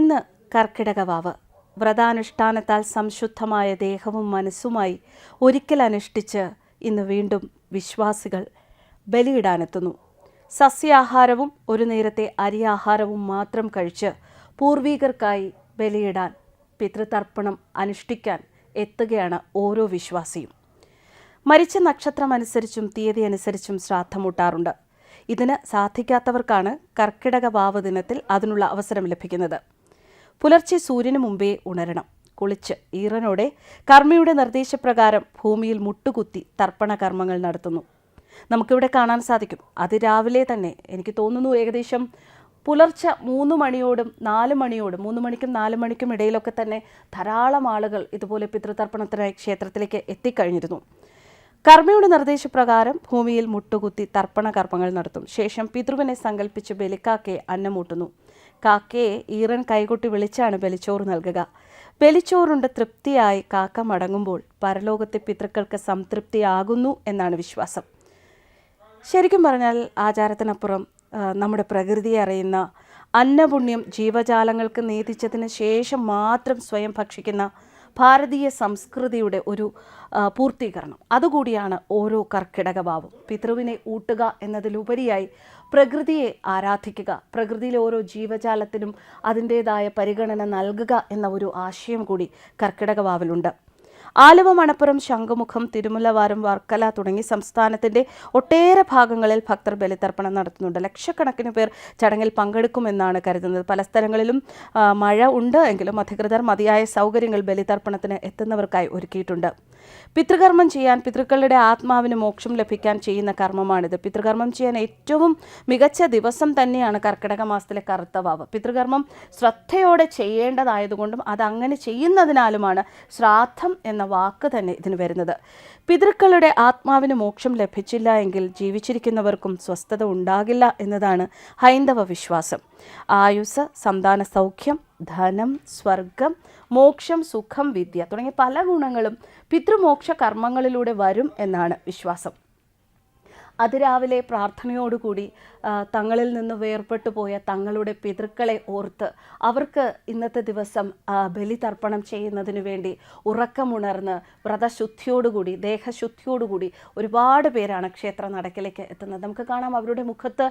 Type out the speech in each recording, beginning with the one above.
ഇന്ന് കർക്കിടകവാവ് വ്രതാനുഷ്ഠാനത്താൽ സംശുദ്ധമായ ദേഹവും മനസ്സുമായി ഒരിക്കൽ അനുഷ്ഠിച്ച് ഇന്ന് വീണ്ടും വിശ്വാസികൾ ബലിയിടാനെത്തുന്നു. സസ്യാഹാരവും ഒരു നേരത്തെ അരിയാഹാരവും മാത്രം കഴിച്ച് പൂർവീകർക്കായി ബലിയിടാൻ പിതൃതർപ്പണം അനുഷ്ഠിക്കാൻ എത്തുകയാണ് ഓരോ വിശ്വാസിയും. മരിച്ച നക്ഷത്രം അനുസരിച്ചും തീയതി അനുസരിച്ചും ശ്രാദ്ധമൂട്ടാറുണ്ട്. ഇതിന് സാധിക്കാത്തവർക്കാണ് കർക്കിടക വാവ് ദിനത്തിൽ അതിനുള്ള അവസരം ലഭിക്കുന്നത്. പുലർച്ചെ സൂര്യന് മുമ്പേ ഉണരണം. കുളിച്ച് ഈറനോടെ കർമ്മിയുടെ നിർദ്ദേശപ്രകാരം ഭൂമിയിൽ മുട്ടുകുത്തി തർപ്പണ കർമ്മങ്ങൾ നടത്തുന്നു. നമുക്കിവിടെ കാണാൻ സാധിക്കും. അത് രാവിലെ തന്നെ. എനിക്ക് തോന്നുന്നു ഏകദേശം പുലർച്ചെ മൂന്ന് മണിയോടും നാല് മണിയോടും മൂന്ന് മണിക്കും നാല് മണിക്കും ഇടയിലൊക്കെ തന്നെ ധാരാളം ആളുകൾ ഇതുപോലെ പിതൃതർപ്പണത്തിനായി ക്ഷേത്രത്തിലേക്ക് എത്തിക്കഴിഞ്ഞിരുന്നു. കർമ്മയുടെ നിർദ്ദേശപ്രകാരം ഭൂമിയിൽ മുട്ടുകുത്തി തർപ്പണ കർമ്മങ്ങൾ നടത്തും. ശേഷം പിതൃവിനെ സങ്കല്പിച്ച് ബലിക്കാക്കെ അന്നമൂട്ടുന്നു. കാക്കയെ ഈറൻ കൈകൊട്ടി വിളിച്ചാണ് ബലിച്ചോറ് നൽകുക. ബലിച്ചോറുണ്ട് തൃപ്തിയായി കാക്ക മടങ്ങുമ്പോൾ പരലോകത്തെ പിതൃക്കൾക്ക് സംതൃപ്തിയാകുന്നു എന്നാണ് വിശ്വാസം. ശരിക്കും പറഞ്ഞാൽ ആചാരത്തിനപ്പുറം നമ്മുടെ പ്രകൃതിയെ അറിയുന്ന അന്നപുണ്യം ജീവജാലങ്ങൾക്ക് നീതിച്ചതിന് ശേഷം മാത്രം സ്വയം ഭക്ഷിക്കുന്ന ഭാരതീയ സംസ്കൃതിയുടെ ഒരു പൂർത്തീകരണം. അതുകൂടിയാണ് ഓരോ കർക്കിടക ഭാവം. പിതൃവിനെ ഊട്ടുക എന്നതിലുപരിയായി പ്രകൃതിയെ ആരാധിക്കുക പ്രകൃതിയിലെ ഓരോ ജീവജാലത്തിനും അതിന്റേതായ പരിഗണന നൽകുക എന്ന ഒരു ആശയം കൂടി കർക്കിടക വാവിലുണ്ട് ആലുവ മണപ്പുറം ശംഖുമുഖം തിരുമുല്ലവാരം വർക്കല തുടങ്ങി സംസ്ഥാനത്തിന്റെ ഒട്ടേറെ ഭാഗങ്ങളിൽ ഭക്തർ ബലിതർപ്പണം നടത്തുന്നുണ്ട്. ലക്ഷക്കണക്കിന് പേർ ചടങ്ങിൽ പങ്കെടുക്കുമെന്നാണ് കരുതുന്നത്. പല സ്ഥലങ്ങളിലും മഴ ഉണ്ട് എങ്കിലും അധികൃതർ മതിയായ സൗകര്യങ്ങൾ ബലിതർപ്പണത്തിന് എത്തുന്നവർക്കായി ഒരുക്കിയിട്ടുണ്ട്. പിതൃകർമ്മം ചെയ്യാൻ പിതൃക്കളുടെ ആത്മാവിന് മോക്ഷം ലഭിക്കാൻ ചെയ്യുന്ന കർമ്മമാണിത്. പിതൃകർമ്മം ചെയ്യാൻ ഏറ്റവും മികച്ച ദിവസം തന്നെയാണ് കർക്കിടക മാസത്തിലെ കറുത്ത വാവ്. പിതൃകർമ്മം ശ്രദ്ധയോടെ ചെയ്യേണ്ടതായതുകൊണ്ടും അത് അങ്ങനെ ചെയ്യുന്നതിനാലുമാണ് ശ്രാദ്ധം എന്ന വാക്ക് തന്നെ ഇതിന് വരുന്നത്. പിതൃക്കളുടെ ആത്മാവിന് മോക്ഷം ലഭിച്ചില്ല എങ്കിൽ ജീവിച്ചിരിക്കുന്നവർക്കും സ്വസ്ഥത ഉണ്ടാകില്ല എന്നതാണ് ഹൈന്ദവ വിശ്വാസം. ആയുസ് സന്താന സൗഖ്യം ധനം സ്വർഗം മോക്ഷം സുഖം വിദ്യ തുടങ്ങിയ പല ഗുണങ്ങളും പിതൃമോക്ഷ കർമ്മങ്ങളിലൂടെ വരും എന്നാണ് വിശ്വാസം അതിരാവിലെ പ്രാർത്ഥനയോടുകൂടി തങ്ങളിൽ നിന്ന് വേർപെട്ടു പോയ തങ്ങളുടെ പിതൃക്കളെ ഓർത്ത് അവർക്ക് ഇന്നത്തെ ദിവസം ബലി ബലിതർപ്പണം ചെയ്യുന്നതിന് വേണ്ടി ഉറക്കമുണർന്ന് വ്രതശുദ്ധിയോടുകൂടി ദേഹശുദ്ധിയോടുകൂടി ഒരുപാട് പേരാണ് ക്ഷേത്ര നടക്കിലേക്ക് എത്തുന്നത്. നമുക്ക് കാണാം അവരുടെ മുഖത്ത്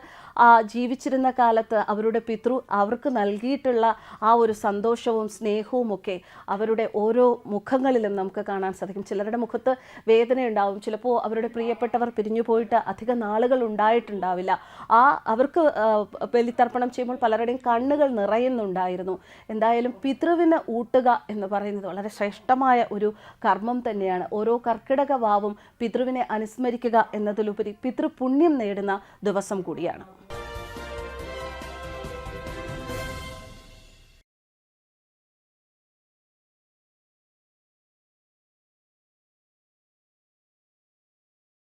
ജീവിച്ചിരുന്ന കാലത്ത് അവരുടെ പിതൃ അവർക്ക് നൽകിയിട്ടുള്ള ആ ഒരു സന്തോഷവും സ്നേഹവും ഒക്കെ അവരുടെ ഓരോ മുഖങ്ങളിലും നമുക്ക് കാണാൻ സാധിക്കും. ചിലരുടെ മുഖത്ത് വേദനയുണ്ടാവും. ചിലപ്പോൾ അവരുടെ പ്രിയപ്പെട്ടവർ പിരിഞ്ഞു പോയിട്ട് അധിക നാളുകൾ ഉണ്ടായിട്ടുണ്ടാവില്ല. ആ അവർക്ക് ബലിത്തർപ്പണം ചെയ്യുമ്പോൾ പലരുടെയും കണ്ണുകൾ നിറയുന്നുണ്ടായിരുന്നു. എന്തായാലും പിതൃവിന് ഊട്ടുക എന്ന് പറയുന്നത് വളരെ ശ്രേഷ്ഠമായ ഒരു കർമ്മം തന്നെയാണ്. ഓരോ കർക്കിടക വാവും പിതൃവിനെ അനുസ്മരിക്കുക എന്നതിലുപരി പിതൃപുണ്യം നേടുന്ന ദിവസം കൂടിയാണ്.